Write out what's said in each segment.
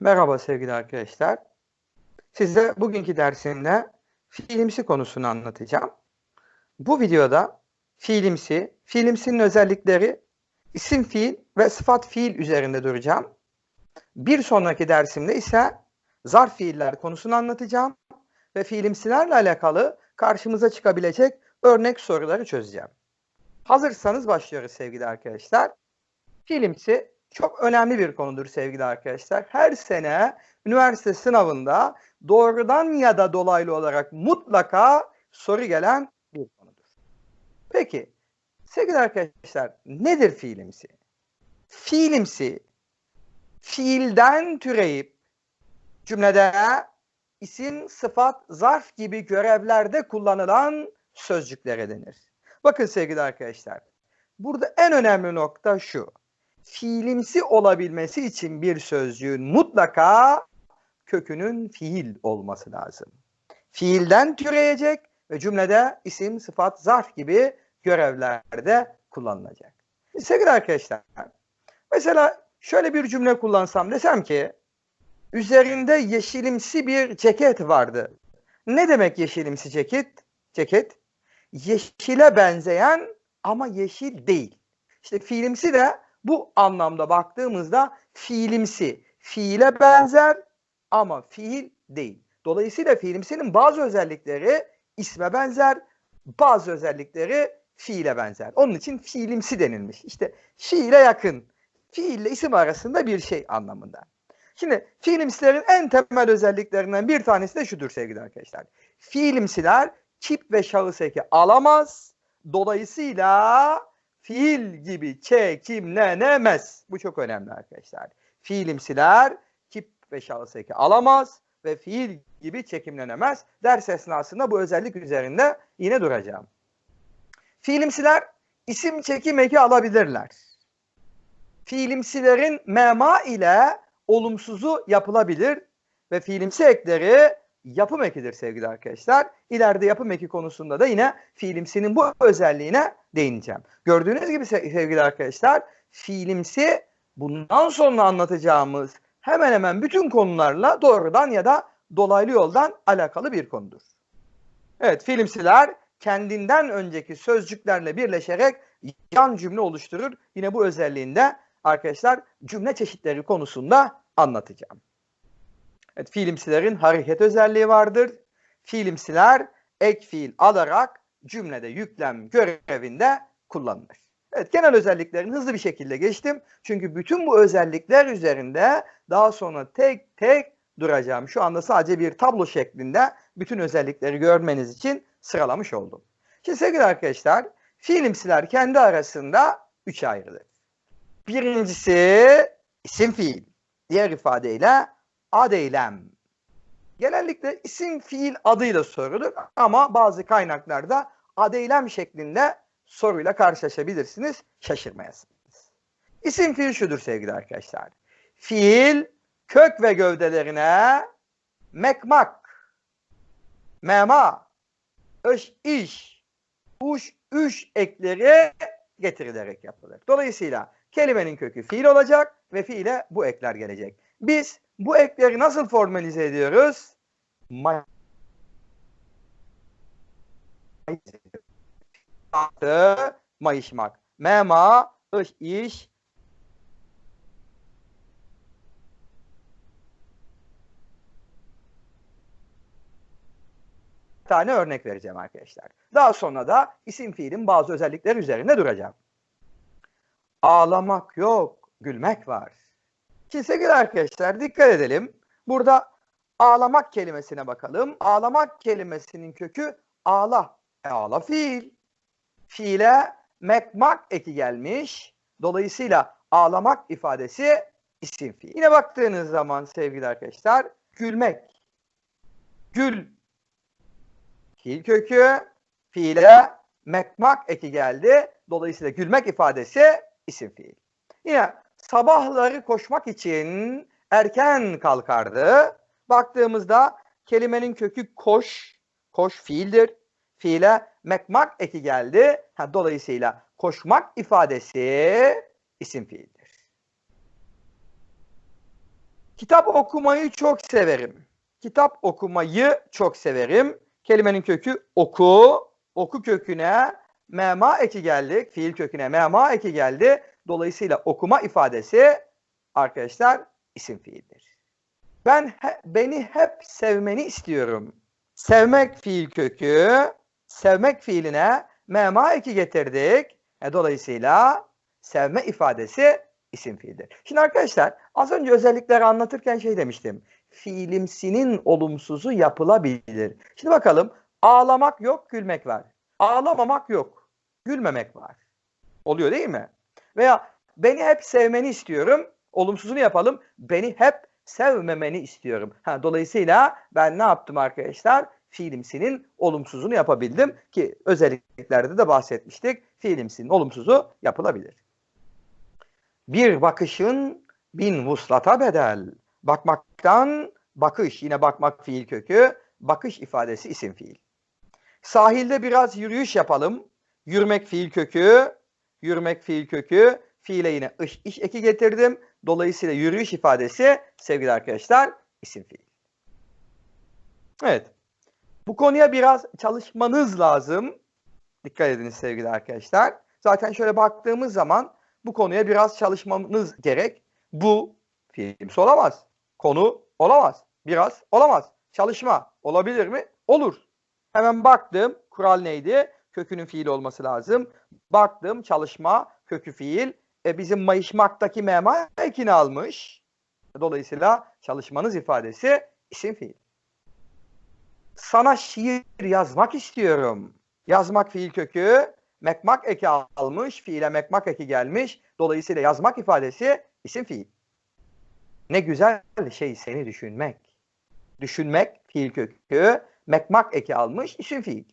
Merhaba sevgili arkadaşlar. Size bugünkü dersimde fiilimsi konusunu anlatacağım. Bu videoda fiilimsi, fiilimsinin özellikleri, isim fiil ve sıfat fiil üzerinde duracağım. Bir sonraki dersimde ise zarf fiiller konusunu anlatacağım ve fiilimsilerle alakalı karşımıza çıkabilecek örnek soruları çözeceğim. Hazırsanız başlıyoruz sevgili arkadaşlar. Fiilimsi çok önemli bir konudur sevgili arkadaşlar. Her sene üniversite sınavında doğrudan ya da dolaylı olarak mutlaka soru gelen bir konudur. Peki sevgili arkadaşlar nedir fiilimsi? Fiilimsi fiilden türeyip cümlede isim, sıfat, zarf gibi görevlerde kullanılan sözcüklere denir. Bakın sevgili arkadaşlar. Burada en önemli nokta şu fiilimsi olabilmesi için bir sözcüğün mutlaka kökünün fiil olması lazım. Fiilden türeyecek ve cümlede isim, sıfat, zarf gibi görevlerde kullanılacak. Sevgili arkadaşlar, mesela şöyle bir cümle kullansam desem ki üzerinde yeşilimsi bir ceket vardı. Ne demek yeşilimsi ceket? Ceket yeşile benzeyen ama yeşil değil. İşte fiilimsi de bu anlamda baktığımızda fiilimsi, fiile benzer ama fiil değil. Dolayısıyla fiilimsinin bazı özellikleri isme benzer, bazı özellikleri fiile benzer. Onun için fiilimsi denilmiş. İşte fiile yakın, fiille isim arasında bir şey anlamında. Şimdi fiilimsilerin en temel özelliklerinden bir tanesi de şudur sevgili arkadaşlar. Fiilimsiler kip ve şahıs eki alamaz. Dolayısıyla fiil gibi çekimlenemez. Bu çok önemli arkadaşlar. Fiilimsiler kip ve şahıs eki alamaz ve fiil gibi çekimlenemez. Ders esnasında bu özellik üzerinde yine duracağım. Fiilimsiler isim çekim eki alabilirler. Fiilimsilerin mema ile olumsuzu yapılabilir ve fiilimsi ekleri yapım ekidir sevgili arkadaşlar. İleride yapım eki konusunda da yine fiilimsinin bu özelliğine değineceğim. Gördüğünüz gibi sevgili arkadaşlar fiilimsi bundan sonra anlatacağımız hemen hemen bütün konularla doğrudan ya da dolaylı yoldan alakalı bir konudur. Evet fiilimsiler kendinden önceki sözcüklerle birleşerek yan cümle oluşturur. Yine bu özelliğinde arkadaşlar cümle çeşitleri konusunda anlatacağım. Evet, fiilimsilerin hareket özelliği vardır. Fiilimsiler ek fiil alarak cümlede yüklem görevinde kullanılır. Evet genel özelliklerini hızlı bir şekilde geçtim. Çünkü bütün bu özellikler üzerinde daha sonra tek tek duracağım. Şu anda sadece bir tablo şeklinde bütün özellikleri görmeniz için sıralamış oldum. Şimdi sevgili arkadaşlar fiilimsiler kendi arasında üç ayrılır. Birincisi isim fiil. Diğer ifadeyle ad eylem. Genellikle isim fiil adıyla sorulur ama bazı kaynaklarda ad eylem şeklinde soruyla karşılaşabilirsiniz. Şaşırmayasınız. İsim fiil şudur sevgili arkadaşlar. Fiil kök ve gövdelerine mekmak, mema, öş, iş, uş, üş ekleri getirilerek yapılır. Dolayısıyla kelimenin kökü fiil olacak ve fiile bu ekler gelecek. Biz bu ekleri nasıl formalize ediyoruz? May mayışmak. Mema, iş, iş, tane örnek vereceğim arkadaşlar. Daha sonra da isim fiilin bazı özellikleri üzerinde duracağım. Ağlamak yok, gülmek var. Şimdi sevgili arkadaşlar dikkat edelim. Burada ağlamak kelimesine bakalım. Ağlamak kelimesinin kökü ağla. Ağla fiil. Fiile mekmak eki gelmiş. Dolayısıyla ağlamak ifadesi isim fiil. Yine baktığınız zaman sevgili arkadaşlar gülmek. Gül fiil kökü fiile mekmak eki geldi. Dolayısıyla gülmek ifadesi isim fiil. Yine sabahları koşmak için erken kalkardı. Baktığımızda kelimenin kökü koş, koş fiildir. Fiile mekmak eki geldi. Ha, dolayısıyla koşmak ifadesi isim fiildir. Kitap okumayı çok severim. Kitap okumayı çok severim. Kelimenin kökü oku. Oku köküne mema eki geldik. Fiil köküne mema eki geldi. Dolayısıyla okuma ifadesi arkadaşlar isim fiildir. Ben he, beni hep sevmeni istiyorum. Sevmek fiil kökü. Sevmek fiiline mema eki getirdik. E, dolayısıyla sevme ifadesi isim fiildir. Şimdi arkadaşlar az önce özellikleri anlatırken şey demiştim. Fiilimsinin olumsuzu yapılabilir. Şimdi bakalım ağlamak yok gülmek var. Ağlamamak yok. Gülmemek var. Oluyor değil mi? Veya beni hep sevmeni istiyorum. Olumsuzunu yapalım. Beni hep sevmemeni istiyorum. Ha, dolayısıyla ben ne yaptım arkadaşlar? Fiilimsinin olumsuzunu yapabildim ki özelliklerde de bahsetmiştik. Fiilimsinin olumsuzu yapılabilir. Bir bakışın bin vuslata bedel. Bakmaktan bakış yine bakmak fiil kökü. Bakış ifadesi isim fiil. Sahilde biraz yürüyüş yapalım. Yürümek fiil kökü. Yürümek fiil kökü. Fiile yine iş, iş eki getirdim. Dolayısıyla yürüyüş ifadesi sevgili arkadaşlar isim fiil. Evet. Bu konuya biraz çalışmanız lazım. Dikkat ediniz sevgili arkadaşlar. Zaten şöyle baktığımız zaman bu konuya biraz çalışmamız gerek. Bu fiilimsi olamaz. Konu olamaz. Biraz olamaz. Çalışma olabilir mi? Olur. Hemen baktım. Kural neydi? Kökünün fiil olması lazım. Baktım çalışma kökü fiil. E bizim mayışmaktaki mema ekini almış. Dolayısıyla çalışmanız ifadesi isim fiil. Sana şiir yazmak istiyorum. Yazmak fiil kökü. Mekmak eki almış. Fiile mekmak eki gelmiş. Dolayısıyla yazmak ifadesi isim fiil. Ne güzel şey seni düşünmek. Düşünmek fiil kökü. Mekmak eki almış. isim fiil.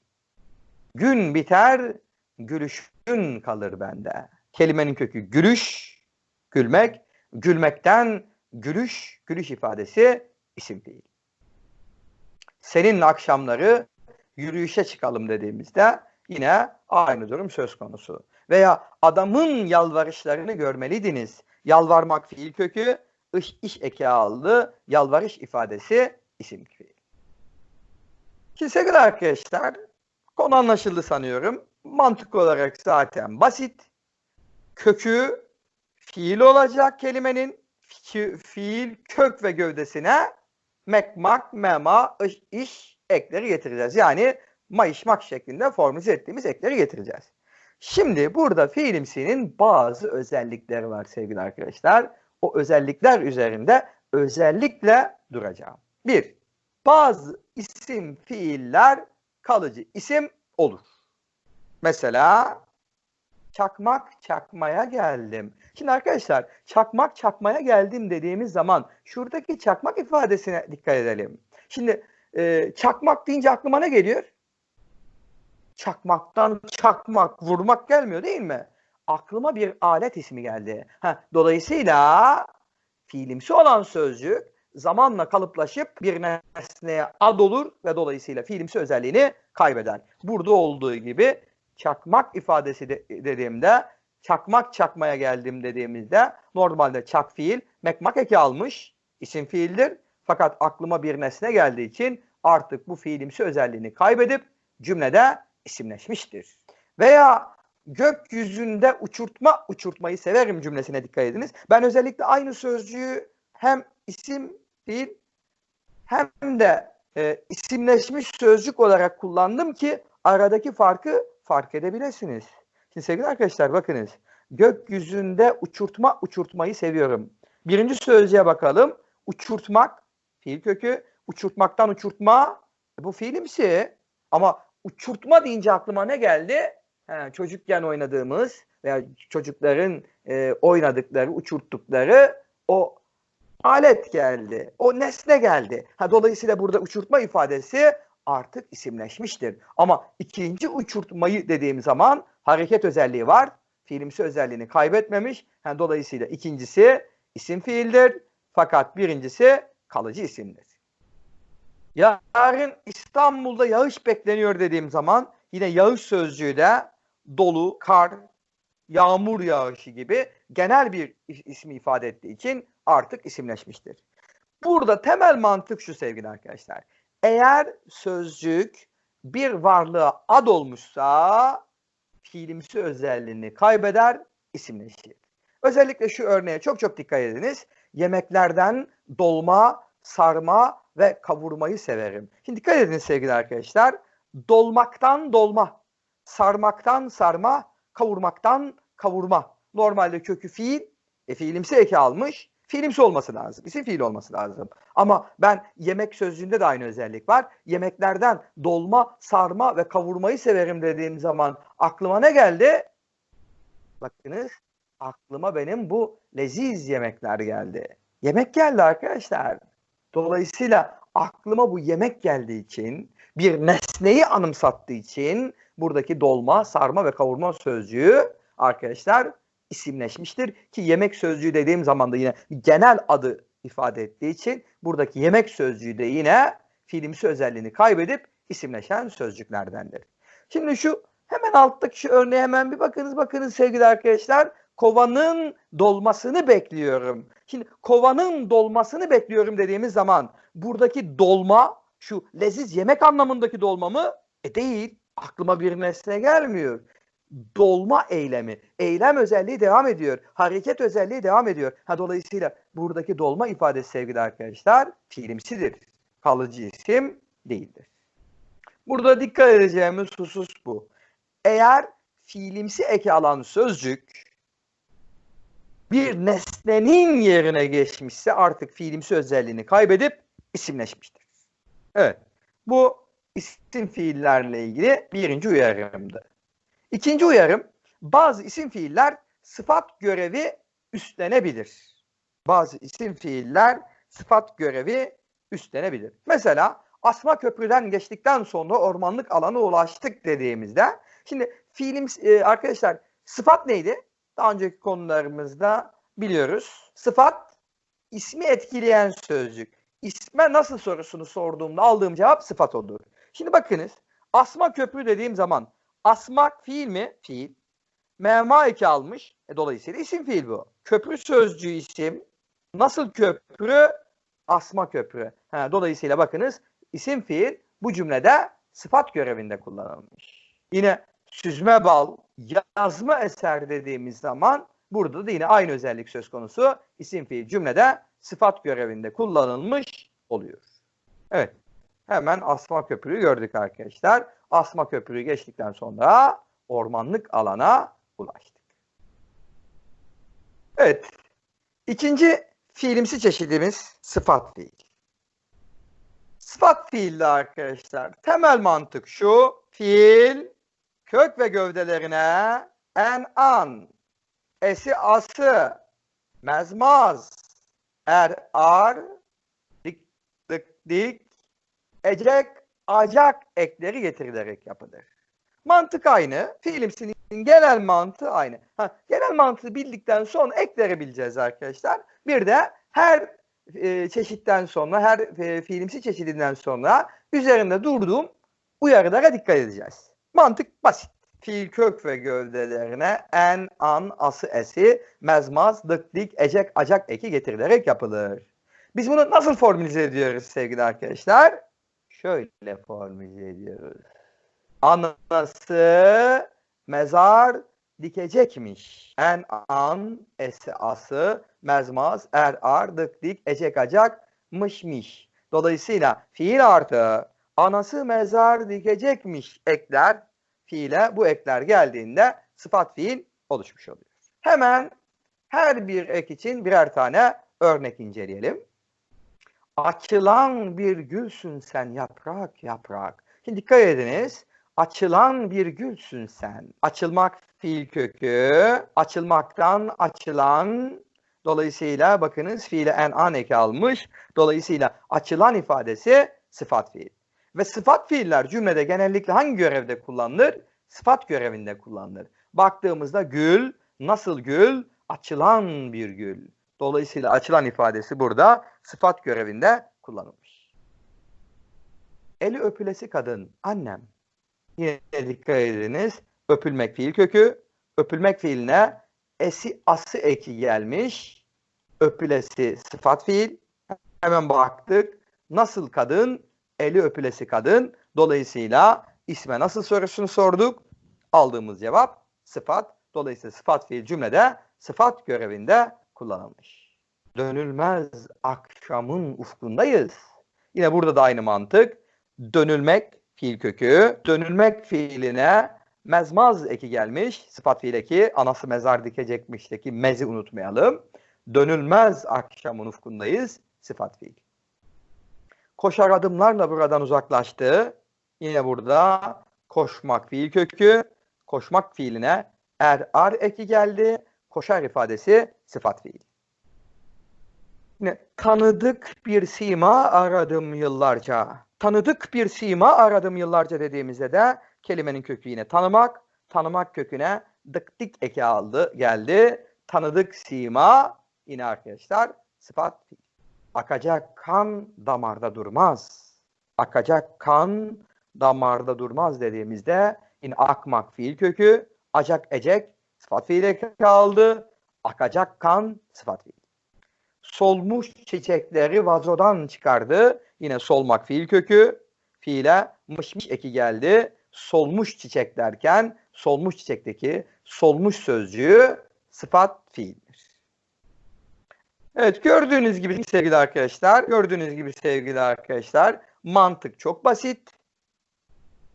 Gün biter, gülüşün kalır bende. Kelimenin kökü gülüş, gülmek. Gülmekten gülüş, gülüş ifadesi isim fiil. Seninle akşamları yürüyüşe çıkalım dediğimizde yine aynı durum söz konusu. Veya adamın yalvarışlarını görmeliydiniz. Yalvarmak fiil kökü, iş, iş eki aldı. Yalvarış ifadesi isim fiil. Şimdi sevgili arkadaşlar, konu anlaşıldı sanıyorum. Mantık olarak zaten basit. Kökü fiil olacak kelimenin fi, fiil kök ve gövdesine mekmak, mema, iş, iş ekleri getireceğiz. Yani mayışmak şeklinde formüle ettiğimiz ekleri getireceğiz. Şimdi burada fiilimsinin bazı özellikleri var sevgili arkadaşlar. O özellikler üzerinde özellikle duracağım. Bir, bazı isim fiiller kalıcı isim olur. Mesela çakmak çakmaya geldim. Şimdi arkadaşlar çakmak çakmaya geldim dediğimiz zaman şuradaki çakmak ifadesine dikkat edelim. Şimdi e, çakmak deyince aklıma ne geliyor? Çakmaktan çakmak, vurmak gelmiyor değil mi? Aklıma bir alet ismi geldi. Ha, dolayısıyla fiilimsi olan sözcük zamanla kalıplaşıp bir nesneye ad olur ve dolayısıyla fiilimsi özelliğini kaybeder. Burada olduğu gibi çakmak ifadesi de, dediğimde çakmak çakmaya geldim dediğimizde normalde çak fiil mekmak eki almış isim fiildir. Fakat aklıma bir nesne geldiği için artık bu fiilimsi özelliğini kaybedip cümlede isimleşmiştir. Veya gökyüzünde uçurtma uçurtmayı severim cümlesine dikkat ediniz. Ben özellikle aynı sözcüğü hem isim fiil hem de e, isimleşmiş sözcük olarak kullandım ki aradaki farkı fark edebilirsiniz. Şimdi sevgili arkadaşlar bakınız. Gökyüzünde uçurtma uçurtmayı seviyorum. Birinci sözcüğe bakalım. Uçurtmak fiil kökü. Uçurtmaktan uçurtma bu fiilimsi ama uçurtma deyince aklıma ne geldi? He, çocukken oynadığımız veya çocukların e, oynadıkları, uçurttukları o alet geldi. O nesne geldi. Ha, dolayısıyla burada uçurtma ifadesi artık isimleşmiştir. Ama ikinci uçurtmayı dediğim zaman hareket özelliği var. Fiilimsi özelliğini kaybetmemiş. Yani dolayısıyla ikincisi isim fiildir. Fakat birincisi kalıcı isimdir. Yarın İstanbul'da yağış bekleniyor dediğim zaman yine yağış sözcüğü de dolu, kar, yağmur yağışı gibi genel bir ismi ifade ettiği için artık isimleşmiştir. Burada temel mantık şu sevgili arkadaşlar. Eğer sözcük bir varlığa ad olmuşsa fiilimsi özelliğini kaybeder, isimleşir. Özellikle şu örneğe çok çok dikkat ediniz. Yemeklerden dolma, sarma ve kavurmayı severim. Şimdi dikkat ediniz sevgili arkadaşlar. Dolmaktan dolma, sarmaktan sarma, kavurmaktan kavurma. Normalde kökü fiil, e, fiilimsi eki almış. Fiilimsi olması lazım. İsim fiil olması lazım. Ama ben yemek sözcüğünde de aynı özellik var. Yemeklerden dolma, sarma ve kavurmayı severim dediğim zaman aklıma ne geldi? Bakınız aklıma benim bu leziz yemekler geldi. Yemek geldi arkadaşlar. Dolayısıyla aklıma bu yemek geldiği için bir nesneyi anımsattığı için buradaki dolma, sarma ve kavurma sözcüğü arkadaşlar isimleşmiştir. Ki yemek sözcüğü dediğim zaman da yine genel adı ifade ettiği için buradaki yemek sözcüğü de yine fiilimsi özelliğini kaybedip isimleşen sözcüklerdendir. Şimdi şu hemen alttaki şu örneğe hemen bir bakınız bakınız sevgili arkadaşlar. Kovanın dolmasını bekliyorum. Şimdi kovanın dolmasını bekliyorum dediğimiz zaman buradaki dolma şu leziz yemek anlamındaki dolma mı? E değil. Aklıma bir nesne gelmiyor dolma eylemi. Eylem özelliği devam ediyor. Hareket özelliği devam ediyor. Ha, dolayısıyla buradaki dolma ifadesi sevgili arkadaşlar fiilimsidir. Kalıcı isim değildir. Burada dikkat edeceğimiz husus bu. Eğer fiilimsi eki alan sözcük bir nesnenin yerine geçmişse artık fiilimsi özelliğini kaybedip isimleşmiştir. Evet. Bu isim fiillerle ilgili birinci uyarımdı. İkinci uyarım, bazı isim fiiller sıfat görevi üstlenebilir. Bazı isim fiiller sıfat görevi üstlenebilir. Mesela Asma Köprü'den geçtikten sonra ormanlık alana ulaştık dediğimizde şimdi fiilim e, arkadaşlar sıfat neydi? Daha önceki konularımızda biliyoruz. Sıfat ismi etkileyen sözcük. İsme nasıl sorusunu sorduğumda aldığım cevap sıfat olur. Şimdi bakınız Asma Köprü dediğim zaman Asmak fiil mi? Fiil. Mema eki almış. E, dolayısıyla isim fiil bu. Köprü sözcüğü isim. Nasıl köprü? Asma köprü. Ha, dolayısıyla bakınız isim fiil bu cümlede sıfat görevinde kullanılmış. Yine süzme bal, yazma eser dediğimiz zaman burada da yine aynı özellik söz konusu. İsim fiil cümlede sıfat görevinde kullanılmış oluyor. Evet. Hemen asma köprüyü gördük arkadaşlar. Asma köprüyü geçtikten sonra ormanlık alana ulaştık. Evet. İkinci fiilimsi çeşidimiz sıfat fiil. Sıfat fiilde arkadaşlar temel mantık şu. Fiil kök ve gövdelerine en an, esi ası, mezmaz, er ar, dik dik dik, ecek acak ekleri getirilerek yapılır. Mantık aynı. Fiilimsinin genel mantığı aynı. Ha, genel mantığı bildikten sonra ekleri bileceğiz arkadaşlar. Bir de her e, çeşitten sonra, her e, fiilimsi çeşidinden sonra üzerinde durduğum uyarılara dikkat edeceğiz. Mantık basit. Fiil kök ve gövdelerine en, an, ası, esi, mezmaz, dık, dik, ecek, acak eki getirilerek yapılır. Biz bunu nasıl formülize ediyoruz sevgili arkadaşlar? Şöyle formüle ediyoruz. Anası mezar dikecekmiş. En an esası mezmaz er ardık dik ecek acak mışmış. Dolayısıyla fiil artı anası mezar dikecekmiş ekler fiile bu ekler geldiğinde sıfat fiil oluşmuş oluyor. Hemen her bir ek için birer tane örnek inceleyelim. Açılan bir gülsün sen yaprak yaprak. Şimdi dikkat ediniz. Açılan bir gülsün sen. Açılmak fiil kökü. Açılmaktan açılan. Dolayısıyla bakınız fiile en an eki almış. Dolayısıyla açılan ifadesi sıfat fiil. Ve sıfat fiiller cümlede genellikle hangi görevde kullanılır? Sıfat görevinde kullanılır. Baktığımızda gül, nasıl gül? Açılan bir gül. Dolayısıyla açılan ifadesi burada sıfat görevinde kullanılmış. Eli öpülesi kadın, annem. Yine dikkat ediniz. Öpülmek fiil kökü. Öpülmek fiiline esi ası eki gelmiş. Öpülesi sıfat fiil. Hemen baktık. Nasıl kadın? Eli öpülesi kadın. Dolayısıyla isme nasıl sorusunu sorduk. Aldığımız cevap sıfat. Dolayısıyla sıfat fiil cümlede sıfat görevinde kullanılmış. Dönülmez akşamın ufkundayız. Yine burada da aynı mantık. Dönülmek fiil kökü. Dönülmek fiiline mezmaz eki gelmiş. Sıfat fiil eki. Anası mezar dikecekmişteki mezi unutmayalım. Dönülmez akşamın ufkundayız. Sıfat fiil. Koşar adımlarla buradan uzaklaştı. Yine burada koşmak fiil kökü. Koşmak fiiline er ar eki geldi. Koşar ifadesi sıfat fiil. Yine tanıdık bir sima aradım yıllarca. Tanıdık bir sima aradım yıllarca dediğimizde de kelimenin kökü yine tanımak. Tanımak köküne dık dik eki aldı, geldi. Tanıdık sima yine arkadaşlar sıfat fiil. Akacak kan damarda durmaz. Akacak kan damarda durmaz dediğimizde yine akmak fiil kökü, acak ecek sıfat fiil eki aldı. Akacak kan sıfat fiil. Solmuş çiçekleri vazodan çıkardı. Yine solmak fiil kökü. Fiile mışmış eki geldi. Solmuş çiçek derken solmuş çiçekteki solmuş sözcüğü sıfat fiildir. Evet gördüğünüz gibi sevgili arkadaşlar, gördüğünüz gibi sevgili arkadaşlar mantık çok basit.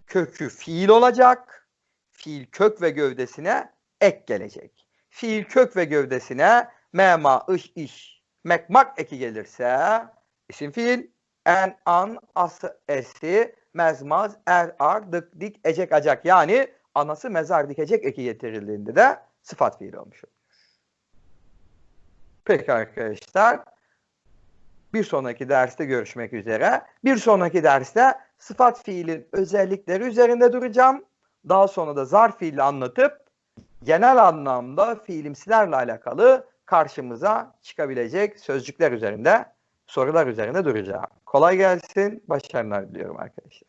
Kökü fiil olacak. Fiil kök ve gövdesine ek gelecek. Fiil kök ve gövdesine mema, ış, iş, mekmak eki gelirse isim fiil en, an, ası, esi, mezmaz, er, ar, dık, dik, ecek, acak. Yani anası mezar dikecek eki getirildiğinde de sıfat fiil olmuş olur. Peki arkadaşlar. Bir sonraki derste görüşmek üzere. Bir sonraki derste sıfat fiilin özellikleri üzerinde duracağım. Daha sonra da zarf fiili anlatıp genel anlamda fiilimsilerle alakalı karşımıza çıkabilecek sözcükler üzerinde, sorular üzerinde duracağım. Kolay gelsin, başarılar diliyorum arkadaşlar.